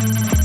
you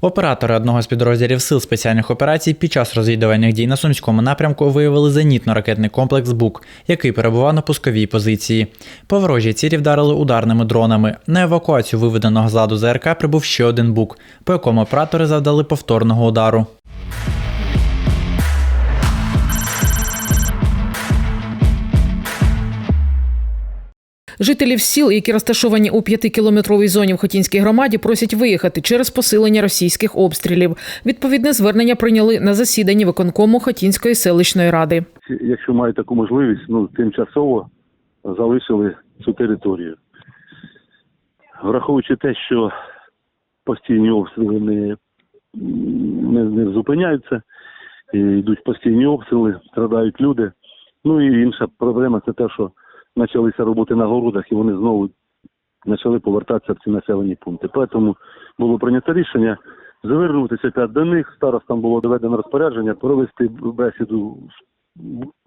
Оператори одного з підрозділів сил спеціальних операцій під час розвідувальних дій на сумському напрямку виявили зенітно-ракетний комплекс БУК, який перебував на пусковій позиції. По ворожій цілі вдарили ударними дронами. На евакуацію виведеного з ладу ЗРК прибув ще один БУК, по якому оператори завдали повторного удару. Жителів сіл, які розташовані у п'ятикілометровій зоні в Хотінській громаді, просять виїхати через посилення російських обстрілів. Відповідне звернення прийняли на засіданні виконкому Хотінської селищної ради. якщо мають таку можливість, ну тимчасово залишили цю територію. Враховуючи те, що постійні обстріли не, не, не зупиняються, і йдуть постійні обстріли, страдають люди. Ну і інша проблема це те, що почалися роботи на городах, і вони знову почали повертатися в ці населені пункти. Тому було прийнято рішення звернутися опять до них. Старостам було доведено розпорядження провести бесіду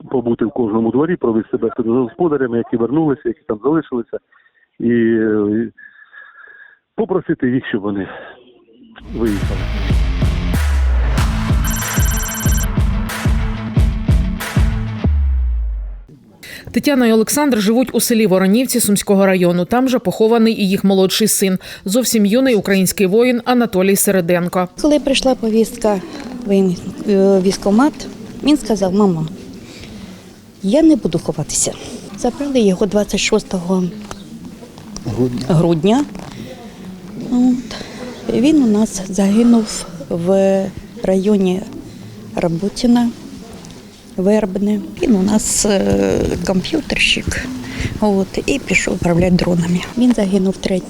побути в кожному дворі, провести бесіду з господарями, які вернулися, які там залишилися, і е, попросити їх, щоб вони виїхали. Тетяна і Олександр живуть у селі Воронівці Сумського району. Там же похований і їх молодший син, зовсім юний український воїн Анатолій Середенко. Коли прийшла повістка в е, військкомат, він сказав: мама, я не буду ховатися. Забрали його 26 грудня. От. Він у нас загинув в районі Работіна, Вербне. Він у нас е, комп'ютерщик. От, і пішов управляти дронами. Він загинув 3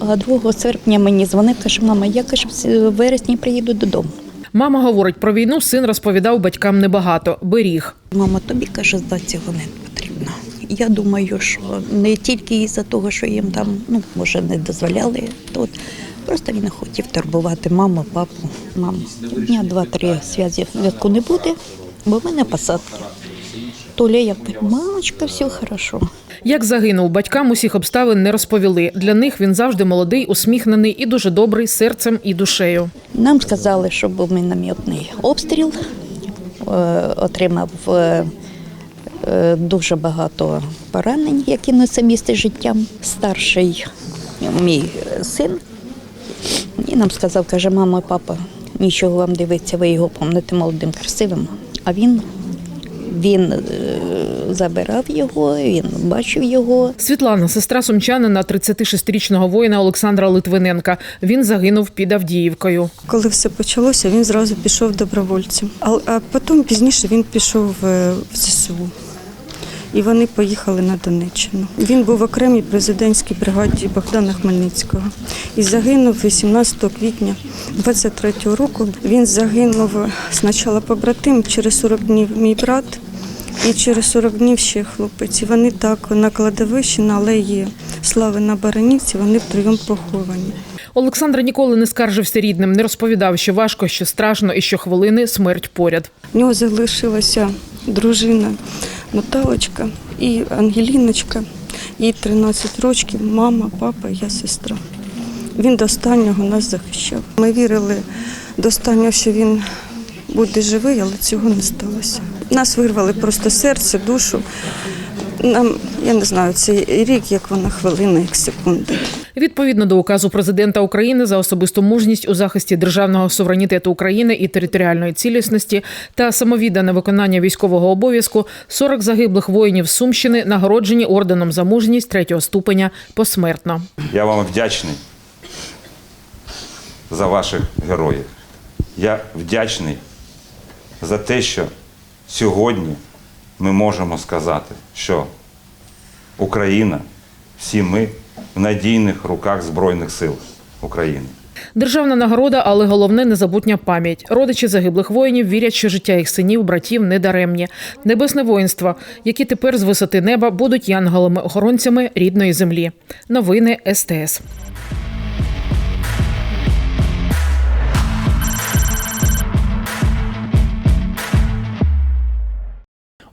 а 2 серпня мені дзвонив, каже, мама, я каже, в вересні приїду додому. Мама говорить про війну. Син розповідав батькам небагато. Беріг. Мама, тобі каже, здати цього не потрібно. Я думаю, що не тільки із-за того, що їм там, ну, може, не дозволяли тут. Просто він не хотів турбувати маму, папу, маму. Дня два-три зв'язку не буде, бо в мене посадки. Толя, я говорю, мамочка, все хорошо. Як загинув, батькам усіх обставин не розповіли. Для них він завжди молодий, усміхнений і дуже добрий серцем і душею. Нам сказали, що був мінометний обстріл, е, отримав е, е, дуже багато поранень, які несе місце життям. Старший мій син. І нам сказав, каже, мама, папа, нічого вам дивиться, ви його помните молодим, красивим. А він, він е, забирав його, він бачив його. Світлана, сестра сумчанина, 36-річного воїна Олександра Литвиненка. Він загинув під Авдіївкою. Коли все почалося, він зразу пішов добровольцем. А, потім пізніше він пішов е, в ЗСУ. І вони поїхали на Донеччину. Він був в окремій президентській бригаді Богдана Хмельницького і загинув 18 квітня 23-го року. Він загинув спочатку побратим, через 40 днів мій брат, і через 40 днів ще хлопець. І вони так на кладовищі на алеї Слави на Баранівці, вони втроєм поховані. Олександр ніколи не скаржився рідним, не розповідав, що важко, що страшно і що хвилини смерть поряд. В нього залишилася дружина Наталочка і Ангеліночка. Їй 13 років, мама, папа, я сестра. Він до останнього нас захищав. Ми вірили до останнього, що він буде живий, але цього не сталося. Нас вирвали просто серце, душу. Нам, я не знаю, цей рік, як вона хвилина, як секунда. Відповідно до указу президента України за особисту мужність у захисті державного суверенітету України і територіальної цілісності та самовіддане виконання військового обов'язку 40 загиблих воїнів Сумщини нагороджені орденом за мужність третього ступеня посмертно. Я вам вдячний за ваших героїв. Я вдячний за те, що сьогодні ми можемо сказати, що Україна, всі ми в надійних руках Збройних сил України. Державна нагорода, але головне незабутня пам'ять. Родичі загиблих воїнів вірять, що життя їх синів, братів не даремні. Небесне воїнство, які тепер з висоти неба будуть янголами-охоронцями рідної землі. Новини СТС.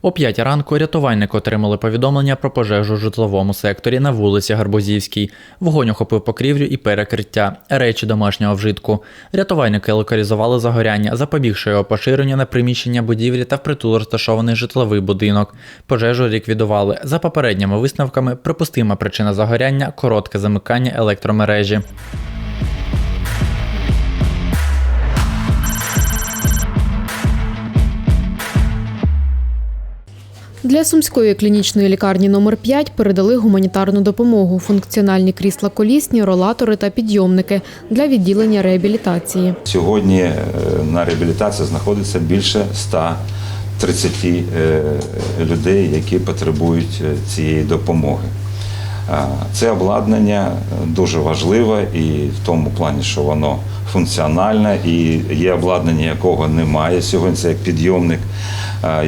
О 5 ранку рятувальники отримали повідомлення про пожежу в житловому секторі на вулиці Гарбузівській. Вогонь охопив покрівлю і перекриття, речі домашнього вжитку. Рятувальники локалізували загоряння, запобігши його поширенню на приміщення будівлі та впритул розташований житловий будинок. Пожежу ліквідували. За попередніми висновками, припустима причина загоряння коротке замикання електромережі. Для сумської клінічної лікарні номер 5 передали гуманітарну допомогу, функціональні крісла колісні, ролатори та підйомники для відділення реабілітації. Сьогодні е, на реабілітації знаходиться більше 130 е, людей, які потребують е, цієї допомоги. Це обладнання е, дуже важливе і в тому плані, що воно функціональне, і є обладнання, якого немає сьогодні. Це як підйомник.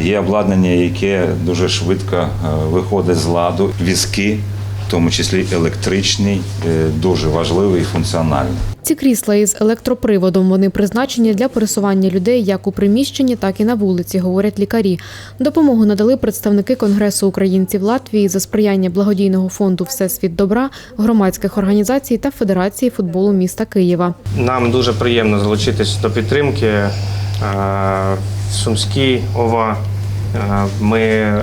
Є обладнання, яке дуже швидко е, виходить з ладу. Візки, в тому числі електричний, е, дуже важливий і функціональний. Ці крісла із електроприводом вони призначені для пересування людей як у приміщенні, так і на вулиці, говорять лікарі. Допомогу надали представники Конгресу українців Латвії за сприяння благодійного фонду Всесвіт добра, громадських організацій та Федерації футболу міста Києва. Нам дуже приємно залучитись до підтримки. Е, Сумський ОВА. Е, Ми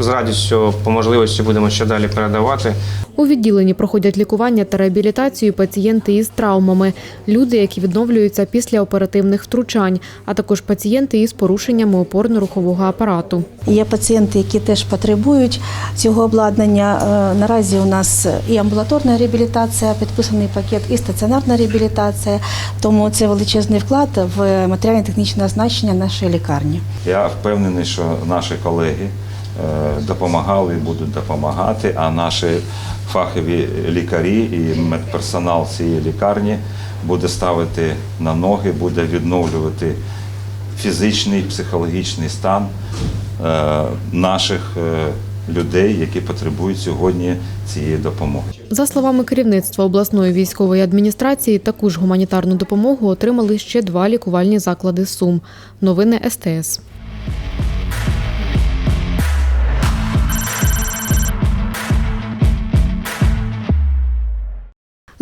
з радістю по можливості будемо ще далі передавати. У відділенні проходять лікування та реабілітацію пацієнти із травмами, люди, які відновлюються після оперативних втручань, а також пацієнти із порушеннями опорно-рухового апарату. Є пацієнти, які теж потребують цього обладнання. Е, Наразі у нас і амбулаторна реабілітація, підписаний пакет, і стаціонарна реабілітація. Тому це величезний вклад в матеріально-технічне оснащення нашої лікарні. Я впевнений, що наші колеги допомагали і будуть допомагати, а наші фахові лікарі і медперсонал цієї лікарні буде ставити на ноги, буде відновлювати фізичний, психологічний стан е, наших е, людей, які потребують сьогодні цієї допомоги. За словами керівництва обласної військової адміністрації, таку ж гуманітарну допомогу отримали ще два лікувальні заклади Сум. Новини СТС.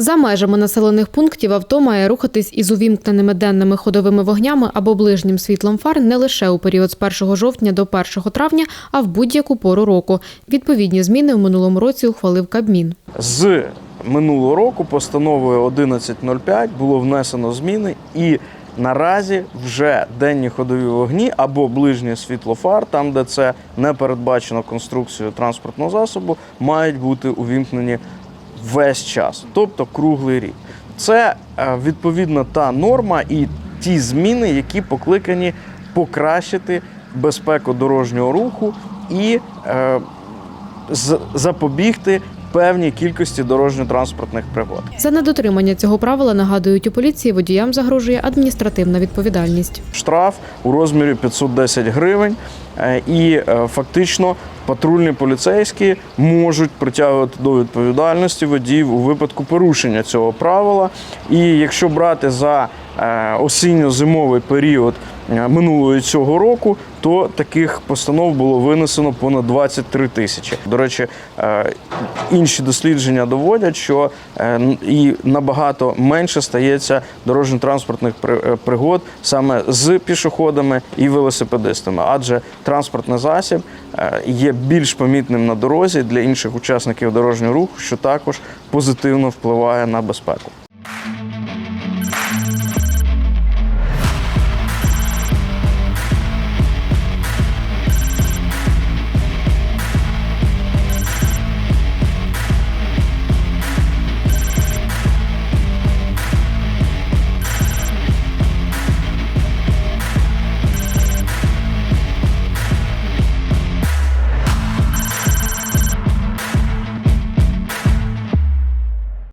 За межами населених пунктів авто має рухатись із увімкненими денними ходовими вогнями або ближнім світлом фар не лише у період з 1 жовтня до 1 травня, а в будь-яку пору року. Відповідні зміни в минулому році ухвалив Кабмін. З минулого року постановою 11.05 було внесено зміни і наразі вже денні ходові вогні або ближнє світло фар, там де це не передбачено конструкцією транспортного засобу, мають бути увімкнені весь час, тобто круглий рік. Це е, відповідно та норма і ті зміни, які покликані покращити безпеку дорожнього руху і е, запобігти певній кількості дорожньо-транспортних пригод. За недотримання цього правила нагадують у поліції, водіям загрожує адміністративна відповідальність. Штраф у розмірі 510 гривень, е, і е, фактично патрульні поліцейські можуть притягувати до відповідальності водіїв у випадку порушення цього правила. І якщо брати за е, осінньо-зимовий період е, минулого і цього року, то таких постанов було винесено понад 23 тисячі. До речі, е, інші дослідження доводять, що е, і набагато менше стається дорожньо-транспортних при- пригод саме з пішоходами і велосипедистами, адже транспортний засіб є більш помітним на дорозі для інших учасників дорожнього руху, що також позитивно впливає на безпеку.